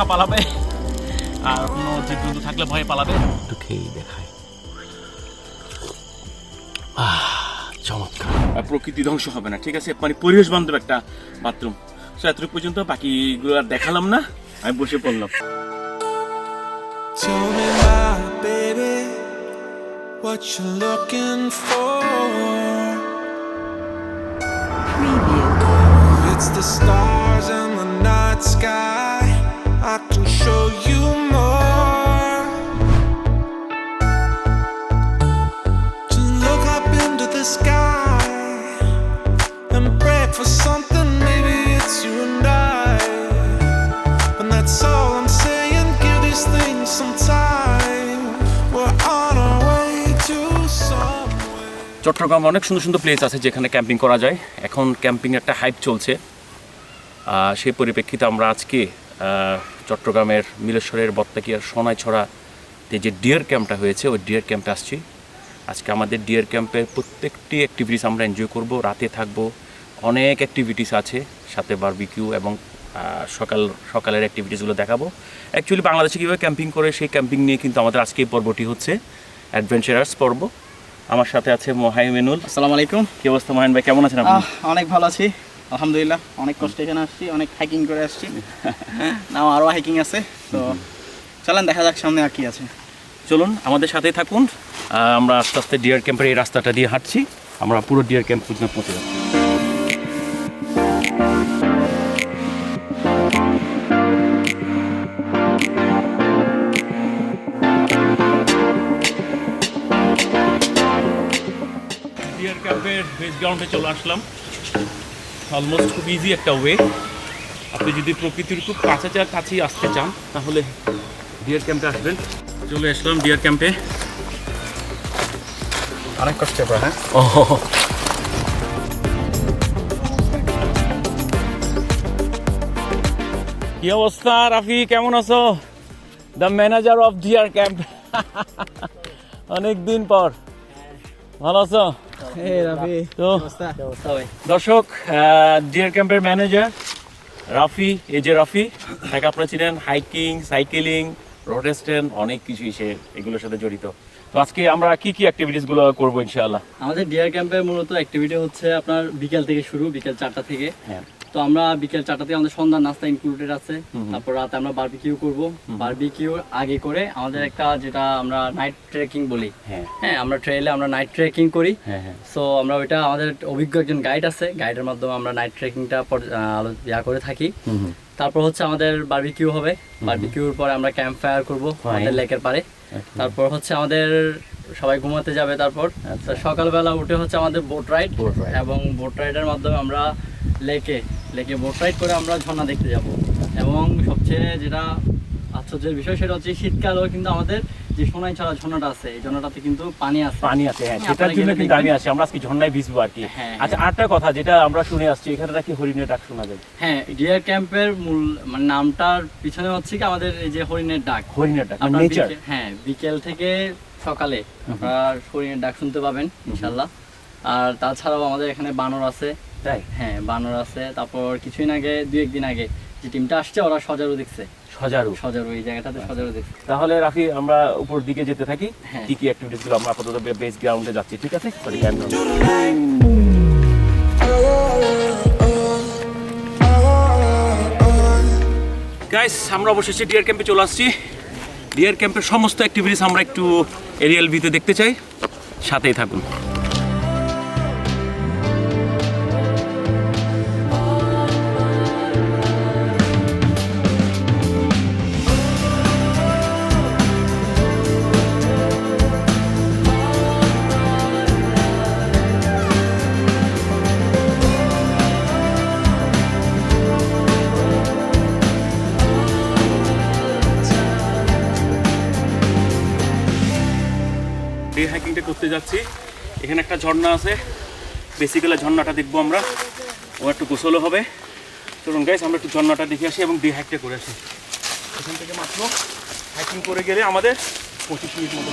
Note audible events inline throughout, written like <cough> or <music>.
মশা পালাবে। আর অন্য জীবজন্তু থাকলে ভয়ে পালাবে। একটু খেয়েই দেখায় চমৎকার। প্রকৃতি ধ্বংস হবে না ঠিক আছে? মানে পরিবেশ বান্ধব একটা বাথরুম। সো এতটুকু পর্যন্ত বাকিগুলো আর দেখালাম না আমি বসে পড়লাম। Tell me, my baby, what you looking for? It's the stars in the night sky, চট্টগ্রামে অনেক সুন্দর সুন্দর প্লেস আছে যেখানে ক্যাম্পিং করা যায়। এখন ক্যাম্পিং একটা হাইপ চলছে। সেই পরিপ্রেক্ষিতে আমরা আজকে চট্টগ্রামের মিলেশ্বরের বত্তাকিয়ার সোনাইছড়াতে যে ডিয়ার ক্যাম্পটা হয়েছে, ওই ডিয়ার ক্যাম্পে আসছি। আজকে আমাদের ডিয়ার ক্যাম্পের প্রত্যেকটি অ্যাক্টিভিটিস আমরা এনজয় করব, রাতে থাকব। অনেক অ্যাক্টিভিটিস আছে, সাথে বারবিকিউ এবং সকাল, সকালের অ্যাক্টিভিটিসগুলো দেখাবো। অ্যাকচুয়ালি বাংলাদেশে কীভাবে ক্যাম্পিং করে, সেই ক্যাম্পিং নিয়ে কিন্তু আমাদের আজকে পর্বটি হচ্ছে। অ্যাডভেঞ্চারার্স পর্ব। আমার সাথে আছে মোহাইমেনুল আসসালামু আলাইকুম। কি অবস্থা মহেন ভাই? কেমন আছেন আপনি? অনেক ভালো আছি। আলহামদুলিল্লাহ অনেক কষ্টে এখানে আসছি অনেক হাইকিং করে আসছি। <laughs> নাও আরও হাইকিং আছে তো চলেন দেখা যাক সামনে আর কি আছে। চলুন আমাদের সাথেই থাকুন। আমরা আস্তে আস্তে ডিয়ার ক্যাম্পের এই রাস্তাটা দিয়ে হাঁটছি। আমরা পুরো ডিয়ার ক্যাম্প পর্যন্ত পৌঁছে যাচ্ছি। ক্যাম্পের গ্রাউন্ডে চলে আসলাম। অলমোস্ট খুব ইজি একটা ওয়ে আপনি যদি প্রকৃতির খুব কাছে কাছেই আসতে চান, তাহলে ডিয়ার ক্যাম্পে আসবেন। চলে আসলাম ডিয়ার ক্যাম্পে অনেক কষ্টে হ্যাঁ? ও কি অবস্থা, রাফি? কেমন আছো? The manager of deer camp অনেক দিন পর। ভালো আছো? তো দর্শক ডিয়ার ক্যাম্পের ম্যানেজার রাফি এই যে রাফি তাকে আপনারা ছিলেন হাইকিং সাইকেলিং রোডেস্টেন অনেক কিছু সে এগুলোর সাথে জড়িত। তো আজকে আমরা কি কি অ্যাক্টিভিটিসগুলো করব ইনশাআল্লাহ? আমাদের ডিয়ার ক্যাম্পের মূলত অ্যাক্টিভিটি হচ্ছে আপনার বিকেল থেকে শুরু বিকেল চারটা থেকে। হ্যাঁ। তো আমরা বিকেল চারটা থেকে আমাদের সন্ধ্যার নাস্তা ইনক্লুডেড আছে। তারপর রাতে আমরা বারবিকিউ করব। বারবিকিউ আগে করে আমাদের একটা যেটা আমরা নাইট ট্রেকিং বলি। হ্যাঁ। হ্যাঁ আমরা ট্রেইলে আমরা নাইট ট্রেকিং করি। হ্যাঁ হ্যাঁ। সো আমরা ওইটা আমাদের অভিজ্ঞ একজন গাইড আছে। গাইডের মাধ্যমে আমরা নাইট ট্রেকিংটা ইয়া করে থাকি। তারপর হচ্ছে আমাদের বারবিকিউ হবে। বারবিকিউর পরে আমরা ক্যাম্প ফায়ার করব আমাদের লেকের পারে তারপর হচ্ছে আমাদের সবাই ঘুমাতে যাবে তারপর। তো সকালবেলা উঠে হচ্ছে আমাদের বোট রাইড এবং বোট রাইডের মাধ্যমে আমরা লেকে লেকে বোট রাইড করে আমরা ঝর্ণা দেখতে যাব। এবং সবচেয়ে যেটা আশ্চর্যের বিষয় সেটা হচ্ছে শীতকালেও কিন্তু আমাদের যে সোনাই ছড়া ঝর্ণাটা আছে এই ঝর্ণাটাতে কিন্তু পানি আছে। পানি আছে হ্যাঁ হ্যাঁ, সেটার জন্য কিন্তু আমি। আসি আমরা আজকে ঝর্ণায় ভিজবো আর কি। হ্যাঁ, আচ্ছা আরেকটা কথা যেটা আমরা শুনে আসছি এখানে নাকি হরিণের ডাক শোনা যায়। হ্যাঁ ডিয়ার ক্যাম্পের মূল মানে নামটার পিছনে হচ্ছে কি আমাদের এই যে হরিণের ডাক। হরিণের ডাক নেচার হ্যাঁ বিকেল থেকে সকালে আপনারা হরিণের ডাক শুনতে পাবেন ইনশাল্লাহ। আর তাছাড়াও আমাদের এখানে বানর আছে তাই? হ্যাঁ বানর আছে তারপর কিছুদিন আগে দু একদিন আগে যে টিমটা আসছে ওরা সজারু দেখছে। সজারু? সজারু এই জায়গাটাতে সজারু দেখছে। তাহলে রাফি আমরা উপর দিকে যেতে থাকি। হ্যাঁ। কি কি অ্যাক্টিভিটিসগুলো আমরা আপাতত বেস গ্রাউন্ডে যাচ্ছি ঠিক আছে? সরি গাইস আমরা অবশেষে ডিয়ার ক্যাম্পে চলে আসছি। ডিয়ার ক্যাম্পের সমস্ত অ্যাক্টিভিটিস আমরা একটু এরিয়াল ভিতে দেখতে চাই। সাথেই থাকুন। একটা ঝর্ণা আছে। বেসিক্যালি ঝর্ণাটা দেখব আমরা। ও একটু গোসলও হবে। চলুন গাইস আমরা একটু ঝর্ণাটা দেখে আসি এবং ডে হাইকটা করে আসি। এখান থেকে মাত্র হাইকিং করে গেলে আমাদের পঁচিশ মিনিট মতো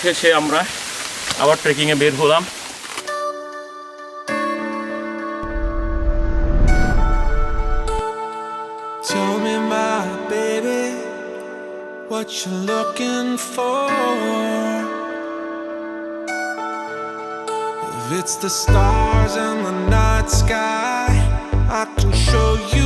শেষে আমরা আবার ট্রেকিংয়ে বের হলাম Tell me, my baby, what you looking for. If it's the stars and the night sky, I can show you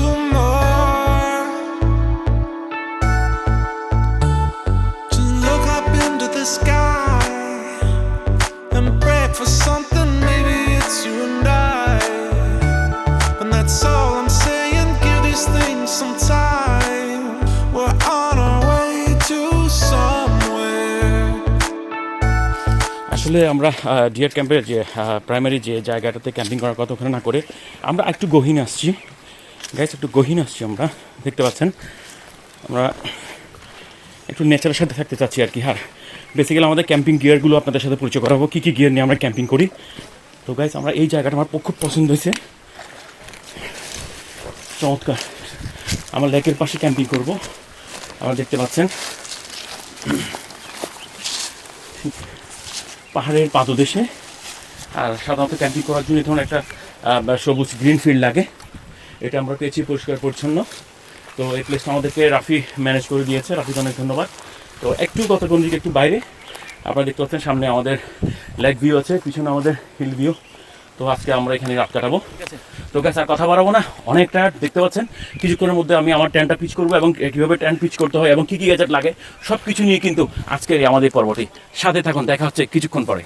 আসলে আমরা ডিয়ার ক্যাম্পের যে প্রাইমারি যে জায়গাটাতে ক্যাম্পিং করার কথা ওখানে না করে আমরা একটু গহীন আসছি। গাইস একটু গহীন আসছি আমরা, দেখতে পাচ্ছেন? আমরা একটু নেচারের সাথে থাকতে চাচ্ছি আর কি আর বেসিক্যালি আমাদের ক্যাম্পিং গিয়ারগুলো আপনাদের সাথে পরিচয় করাবো, কী কী গিয়ার নিয়ে আমরা ক্যাম্পিং করি। তো গাইস আমরা এই জায়গাটা আমার খুব পছন্দ হয়েছে। চমৎকার। আমার লেকের পাশে ক্যাম্পিং করব। আমরা দেখতে পাচ্ছেন? পাহাড়ের পাদদেশে। আর সাধারণত ক্যাম্পিং করার জন্য ধরুন একটা সবুজ গ্রিন ফিল্ড লাগে। এটা আমরা পেয়েছি পরিষ্কার পরিচ্ছন্ন। তো এই প্লেসটা আমাদেরকে রাফি ম্যানেজ করে দিয়েছে। রাফিকে অনেক ধন্যবাদ। তো একটু গতগণ দিকে একটু বাইরে। আপনারা দেখতে পাচ্ছেন সামনে আমাদের লেক ভিউ আছে, পিছনে আমাদের হিল ভিউ তো আজকে আমরা এখানে রাত কাটাবো। তো গাছ আর কথা বাড়াবো না, অনেক টায়ার দেখতে পাচ্ছেন? কিছুক্ষণের মধ্যে আমি আমার ট্যান্টটা পিচ করব এবং কীভাবে ট্যান্ট পিচ করতে হয় এবং কী কী গ্যাজেট লাগে সব কিছু নিয়ে কিন্তু আজকের আমাদের পর্বটি। সাথে থাকুন, দেখা হচ্ছে কিছুক্ষণ পরে।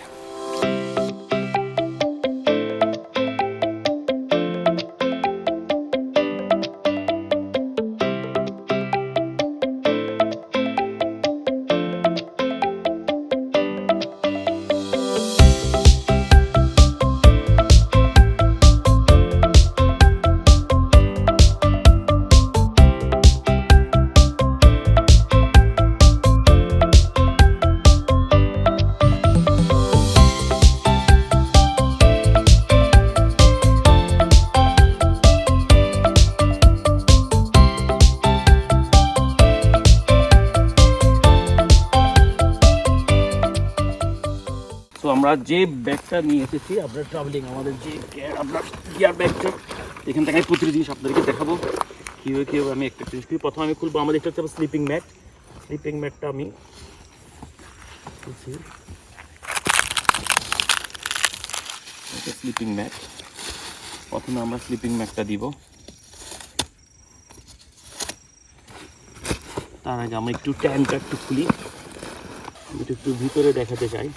ব্যাগটা নিয়ে এসেছি, আপনার ট্রাভেলিং আমাদের যে আপনার গিয়ার ব্যাগটা এখান থেকে আমি প্রতিটি জিনিস আপনাদেরকে দেখাবো। কীভাবে কীভাবে আমি একটা জিনিস প্রথমে আমি খুলবো আমাদের একটা হচ্ছে স্লিপিং ম্যাট স্লিপিং ম্যাটটা আমি স্লিপিং ম্যাট প্রথমে আমরা স্লিপিং ম্যাটটা দিব। তার আগে আমরা একটু ট্যাঙ্কটা একটু খুলি। এটা একটু ভিতরে দেখাতে চাই।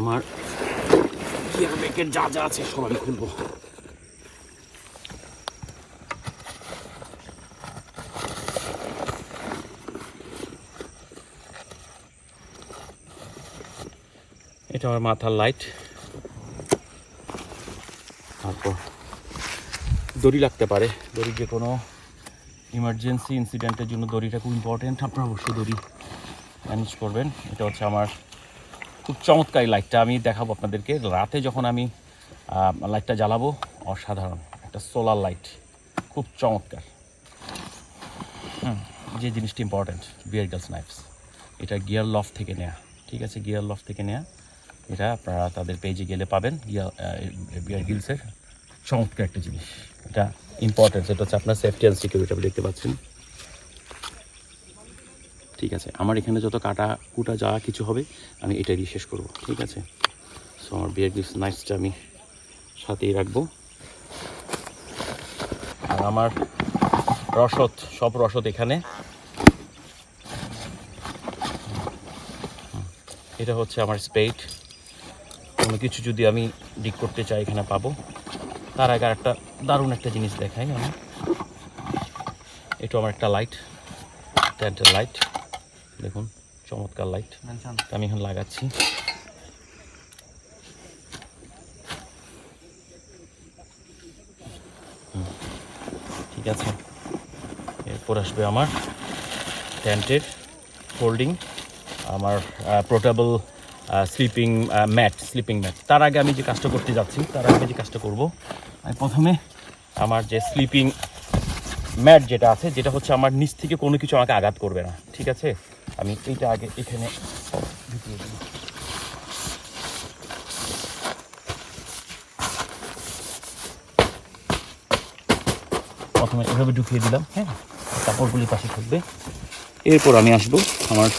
আমার গিয়ার ব্যাগের যা যা আছে সব আমি খুলবো। এটা আমার মাথার লাইট তারপর দড়ি লাগতে পারে। দড়ি যে কোনো ইমার্জেন্সি ইনসিডেন্টের জন্য দড়িটা খুব ইম্পর্টেন্ট আপনারা অবশ্যই দড়ি ম্যানেজ করবেন। এটা হচ্ছে আমার খুব চমৎকার লাইটটা আমি দেখাবো আপনাদেরকে। রাতে যখন আমি লাইটটা জ্বালাবো, অসাধারণ। একটা সোলার লাইট খুব চমৎকার। যে জিনিসটি ইম্পর্ট্যান্ট বিয়ার গার্লস নাইফস এটা গিয়ার লফ থেকে নেয়া। ঠিক আছে? গিয়ার লফ থেকে নেয়া। এটা আপনারা তাদের পেজে গেলে পাবেন। গিয়ার বিয়ার গিলসের চমৎকার একটা জিনিস। এটা ইম্পর্টেন্ট এটা হচ্ছে আপনার সেফটি অ্যান্ড সিকিউরিটি আপনি দেখতে পাচ্ছেন। ঠিক আছে। আমার এখানে যত কাটা কুটা যা কিছু হবে, আমি এটা দিয়ে শেষ করব, ঠিক আছে? সো আমার বিয়ার গিফট নাইটসটা আমি সাথেই রাখব। আর আমার রসদ, সব রসদ এখানে। এটা হচ্ছে আমার স্পেড কোনো কিছু যদি আমি ডিক করতে চাই, এখানে পাবো। তার আগে একটা দারুণ একটা জিনিস দেখাই আমি। এটা আমার একটা লাইট টেন্টের লাইট দেখুন চমৎকার লাইট আমি এখন লাগাচ্ছি। ঠিক আছে। এরপর আসবে আমার টেন্টের ফোল্ডিং আমার portable sleeping mat sleeping mat তার আগে আমি যে কাজটা করতে যাচ্ছি তার আগে আমি যে কাজটা করব আমি প্রথমে আমার যে স্লিপিং ম্যাট যেটা আছে যেটা হচ্ছে আমার নিচ থেকে কোনো কিছু আমাকে আঘাত করবে না ঠিক আছে? আমি এইটা আগে এখানে ঢুকিয়ে দিই। প্রথমে এভাবে ঢুকিয়ে দিলাম হ্যাঁ? কাপড়গুলি পাশে থাকবে। এরপর আমি আসব আমার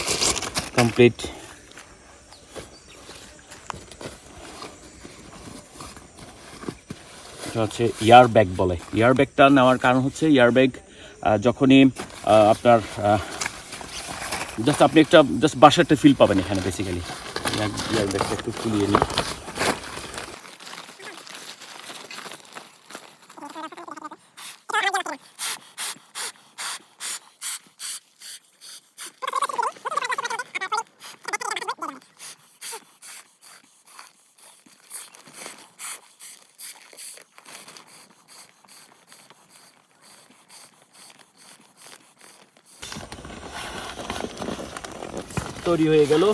কমপ্লিট হচ্ছে ইয়ার ব্যাগ বলে। ইয়ার ব্যাগটা নেওয়ার কারণ হচ্ছে, ইয়ার ব্যাগ যখনই আপনার জাস্ট আপনি একটা জাস্ট বাসারটা ফিল পাবেন এখানে বেসিক্যালি একটু খুলিয়ে নিই। তৈরি হয়ে গেল।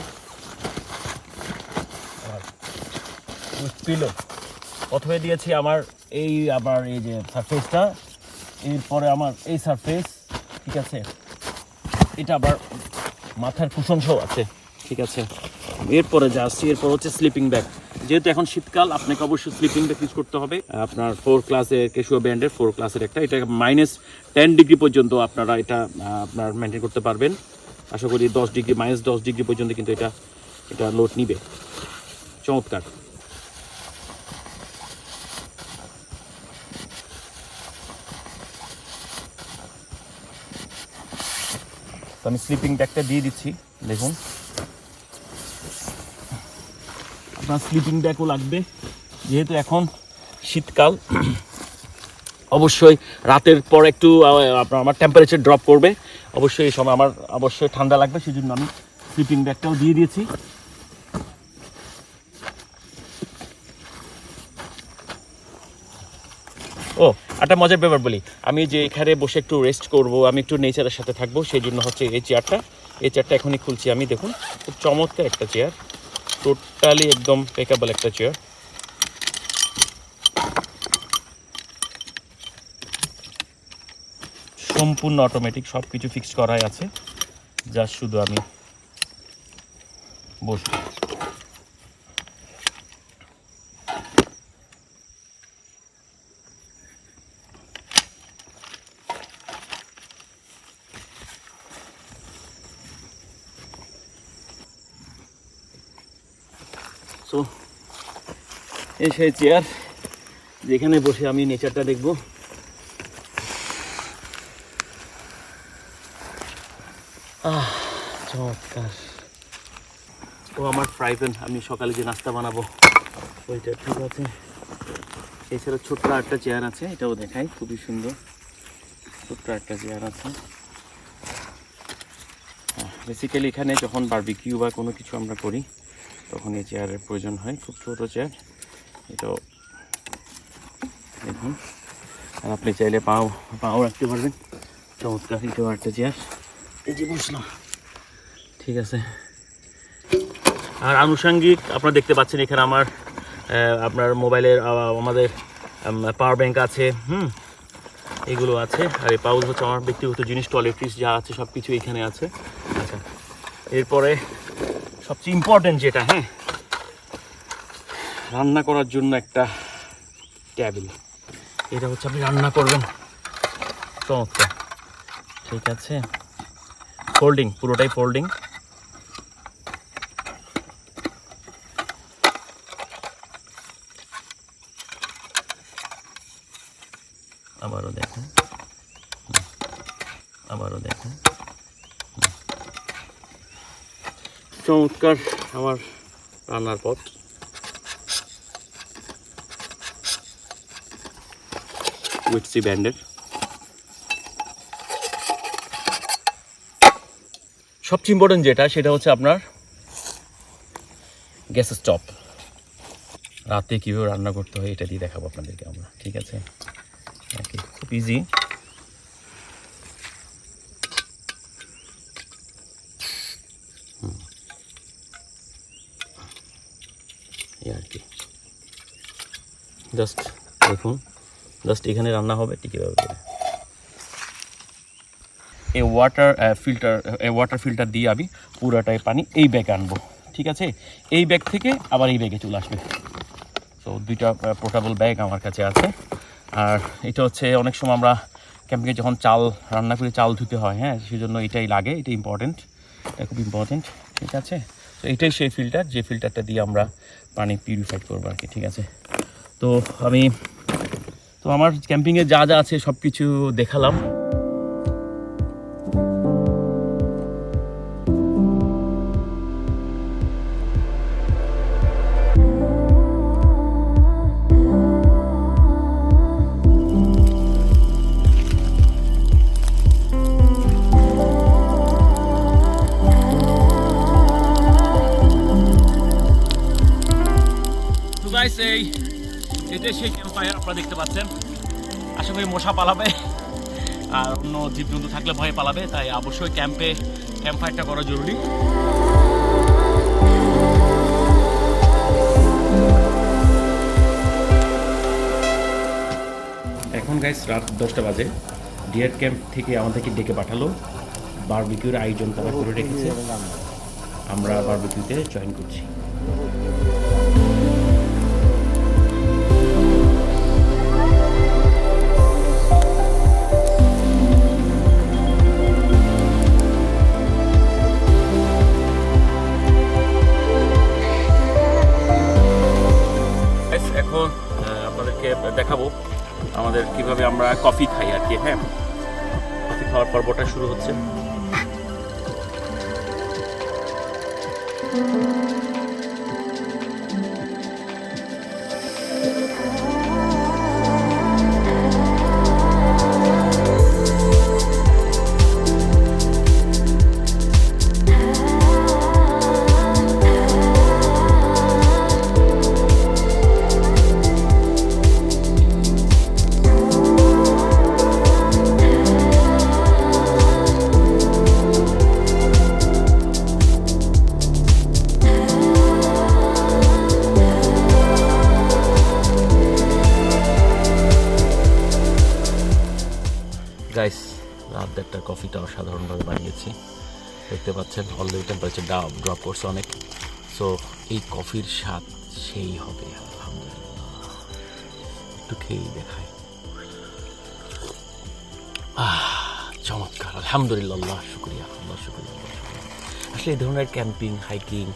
পিলো প্রথমে দিয়েছি আমার এই আমার এই যে সারফেসটা এরপরে আমার এই সারফেস ঠিক আছে? এটা আবার মাথার কুশন আছে, ঠিক আছে? এরপরে যা আসছি, এরপর হচ্ছে স্লিপিং ব্যাগ যেহেতু এখন শীতকাল, আপনাকে অবশ্যই স্লিপিং ব্যাগ ইউজ করতে হবে। আপনার ফোর ক্লাসের কেশুয়া ব্র্যান্ডের ফোর ক্লাসের একটা, এটা মাইনাস টেন ডিগ্রি পর্যন্ত আপনারা এটা আপনার মেনটেন করতে পারবেন। আশা করি দশ ডিগ্রি মাইনাস দশ ডিগ্রি পর্যন্ত কিন্তু এটা এটা লোড নিবে। চমৎকার। আমি স্লিপিং ব্যাগটা দিয়ে দিচ্ছি, দেখুন। আপনার স্লিপিং ব্যাগও লাগবে, যেহেতু এখন শীতকাল। অবশ্যই রাতের পর একটু আপনার আমার টেম্পারেচার ড্রপ করবে। অবশ্যই এই সময় আমার অবশ্যই ঠান্ডা লাগবে সেই জন্য আমি স্লিপিং ব্যাগটাও দিয়ে দিয়েছি। ও, একটা মজার ব্যাপার বলি। আমি যে এখানে বসে একটু রেস্ট করব, আমি একটু নেচারের সাথে থাকব সেই জন্য হচ্ছে এই চেয়ারটা এই চেয়ারটা এখনই খুলছি আমি, দেখুন, খুব চমৎকার একটা চেয়ার টোটালি একদম পেকেবল একটা চেয়ার সম্পূর্ণ অটোমেটিক সব কিছু ফিক্সড করাই আছে। যা শুধু আমি বসবো। সো এই সেই চেয়ার যেখানে বসে আমি নেচারটা দেখব। আহ চমৎকার। ও আমার ফ্রাই প্যান আমি সকালে যে নাস্তা বানাবো, ওইটা ঠিক আছে। এছাড়া ছোট্ট একটা চেয়ার আছে, এটাও দেখাই, খুবই সুন্দর। ছোট্ট একটা চেয়ার আছে। বেসিক্যালি এখানে যখন বারবিকিউ বা কোনো কিছু আমরা করি, তখন এই চেয়ারের প্রয়োজন হয়, খুব ছোটো চেয়ার এটাও দেখুন। আর আপনি চাইলে পাও পাও রাখতে পারবেন। চমৎকার, এটাও একটা চেয়ার এই যে বসলাম। ঠিক আছে। আর আনুষঙ্গিক আপনারা দেখতে পাচ্ছেন এখানে আমার আপনার মোবাইলের আমাদের পাওয়ার ব্যাংক আছে, হুম, এগুলো আছে। আর এই পাউচ হচ্ছে আমার ব্যক্তিগত জিনিস টয়লেট্রিস যা আছে সব কিছু এখানে আছে। আচ্ছা এরপরে সবচেয়ে ইম্পর্টেন্ট যেটা হ্যাঁ রান্না করার জন্য একটা টেবিল এটা হচ্ছে আপনি রান্না করবেন। চমৎকার। ঠিক আছে। ফোল্ডিং পুরোটাই ফোল্ডিং আবারও দেখুন। আবারও দেখুন। চমৎকার আমার রান্নার পথ। উইটসি ব্যান্ডের। সবচেয়ে ইম্পর্টেন্ট যেটা, সেটা হচ্ছে আপনার গ্যাস স্টপ রাতে কীভাবে রান্না করতে হয়, এটা দিয়ে দেখাবো আপনাদেরকে আমরা, ঠিক আছে? খুব ইজি আর কি। জাস্ট দেখুন জাস্ট এখানে রান্না হবে, ঠিক এভাবে এই ওয়াটার ফিল্টার এই ওয়াটার ফিল্টার দিয়ে আমি পুরাটাই পানি এই ব্যাগে আনব, ঠিক আছে? এই ব্যাগ থেকে আবার এই ব্যাগে চলে আসবে। তো দুইটা পোর্টাবল ব্যাগ আমার কাছে আছে। আর এটা হচ্ছে, অনেক সময় আমরা ক্যাম্পিংয়ে যখন চাল, রান্না করে চাল ধুতে হয় হ্যাঁ? সেই জন্য এটাই লাগে এটা ইম্পর্টেন্ট এটা খুব ইম্পর্টেন্ট ঠিক আছে? তো এটাই সেই ফিল্টার যে ফিল্টারটা দিয়ে আমরা পানি পিউরিফাইড করব আর কি, ঠিক আছে? তো আমি, তো আমার ক্যাম্পিংয়ে যা যা আছে সব কিছু দেখালাম। পালাবে। আর অন্য জীবজন্তু থাকলে ভয়ে পালাবে, তাই অবশ্যই ক্যাম্পে ক্যাম্প ফায়ারটা করা জরুরি। এখন গাইস রাত দশটা বাজে। ডিয়ার ক্যাম্প থেকে আমাদেরকে ডেকে পাঠালো। বারবিকিউর আয়োজন তারা করে রেখেছে। আমরা বারবিকিউতে জয়েন করছি। এখন আপনাদেরকে দেখাবো আমাদের কীভাবে আমরা কফি খাই আর কি হ্যাঁ? কফি খাওয়ার পর্বটা শুরু হচ্ছে। ড্রপ করছে অনেক। সো এই কফির স্বাদ সেই হবে একটু খেয়েই দেখায় চমৎকার, আলহামদুলিল্লাহ, শুক্রিয়া, আল্লাহ শুক্রিয়া। আসলে এই ধরনের ক্যাম্পিং, হাইকিং,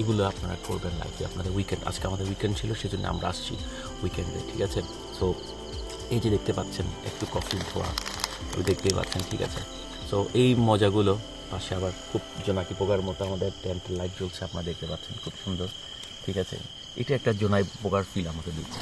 এগুলো আপনারা করবেন লাইফে আপনাদের উইকেন্ড আজকে আমাদের উইকেন্ড ছিল, সেজন্য আমরা আসছি উইকেন্ডে ঠিক আছে? সো এই যে দেখতে পাচ্ছেন, একটু কফি ধোয়া দেখতেই পাচ্ছেন, ঠিক আছে? সো এই মজাগুলো পাশে আবার খুব জোনাকি পোকার মতো আমাদের টেন্টের লাইট জ্বলছে, আপনারা দেখতে পাচ্ছেন, খুব সুন্দর। ঠিক আছে? এটা একটা জোনাই পোকার ফিল আমাকে দিচ্ছে।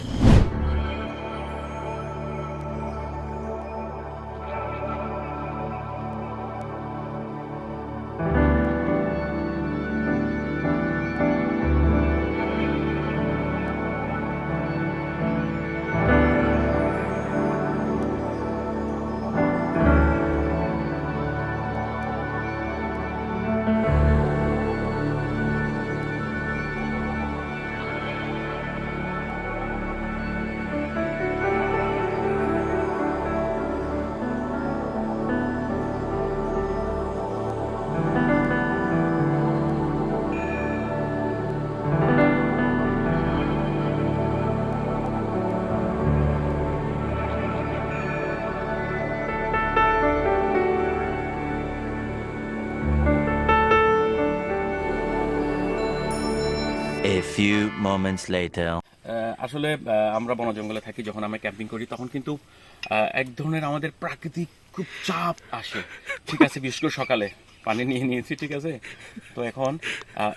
Few moments later. আসলে আমরা বন জঙ্গলে থাকি, যখন আমরা ক্যাম্পিং করি, তখন কিন্তু এক ধরনের আমাদের প্রাকৃতিক খুব চাপ আসে। ঠিক আছে, বিশেষ করে সকালে। পানি নিয়ে নিয়েছি, ঠিক আছে? তো এখন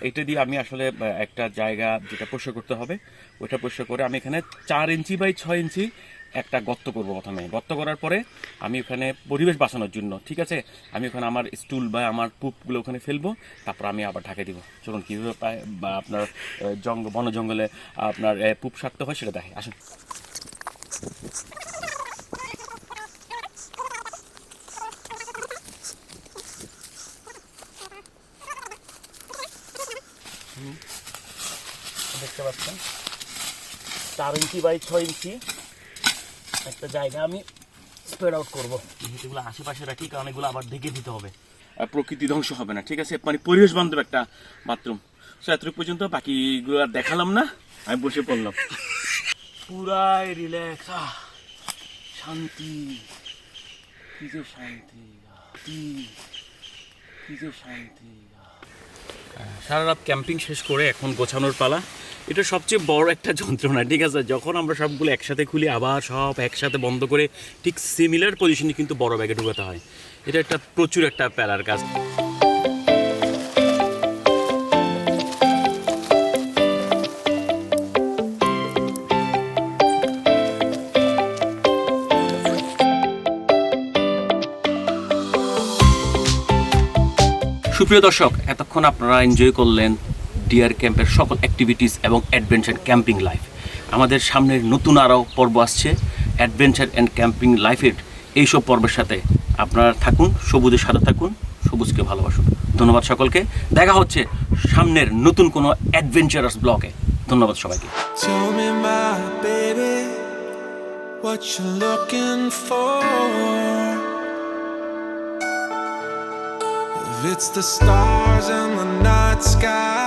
এটা দিয়ে আমি আসলে একটা জায়গা যেটা পরিষ্কার করতে হবে ওইটা পরিষ্কার করে আমি এখানে চার ইঞ্চি বাই ছয় ইঞ্চি একটা গর্ত করব প্রথমে। গর্ত করার পরে আমি ওখানে পরিবেশ বাঁচানোর জন্য, ঠিক আছে? আমি ওখানে আমার স্টুল বা আমার পুপগুলো ওখানে ফেলব, তারপর আমি আবার ঢাকে দিব। চলুন, কীভাবে বা আপনার জঙ্গল বন জঙ্গলে আপনার পুপ সারতে হয় সেটা দেখে আসুন। দেখতে পাচ্ছেন? চার ইঞ্চি বাই ছয় ইঞ্চি। একটা জায়গা আমি স্প্রেড আউট করব। এগুলো আশেপাশে রাখি কারণ এগুলো আবার ঢেকে দিতে হবে। আর প্রকৃতি ধ্বংস হবে না ঠিক আছে? মানে পরিবেশ বান্ধব একটা বাথরুম। সো এতটুকু পর্যন্ত বাকিগুলো আর দেখালাম না আমি বসে পড়লাম। পুরাই রিল্যাক্স শান্তি। কি যে শান্তি কি যে শান্তি। সারা রাত ক্যাম্পিং শেষ করে এখন গোছানোর পালা। এটা সবচেয়ে বড় একটা যন্ত্রণা, ঠিক আছে? যখন আমরা সবগুলো একসাথে খুলি, আবার সব একসাথে বন্ধ করে, ঠিক সিমিলার পজিশনে কিন্তু বড় ব্যাগে ঢুকাতে হয়। এটা একটা প্রচুর একটা প্যারার কাজ। সুপ্রিয় দর্শক, এতক্ষণ আপনারা এনজয় করলেন ডিয়ার ক্যাম্পের সকল অ্যাক্টিভিটিস এবং অ্যাডভেঞ্চার ক্যাম্পিং লাইফ আমাদের সামনের নতুন আরও পর্ব আসছে অ্যাডভেঞ্চার অ্যান্ড ক্যাম্পিং লাইফের এইসব পর্বের সাথে। আপনারা থাকুন, সবুজের সাথে থাকুন, সবুজকে ভালোবাসুন। ধন্যবাদ সকলকে। দেখা হচ্ছে সামনের নতুন কোনো অ্যাডভেঞ্চারাস ব্লগে ধন্যবাদ সবাইকে। What you looking for? It's the stars in the night sky,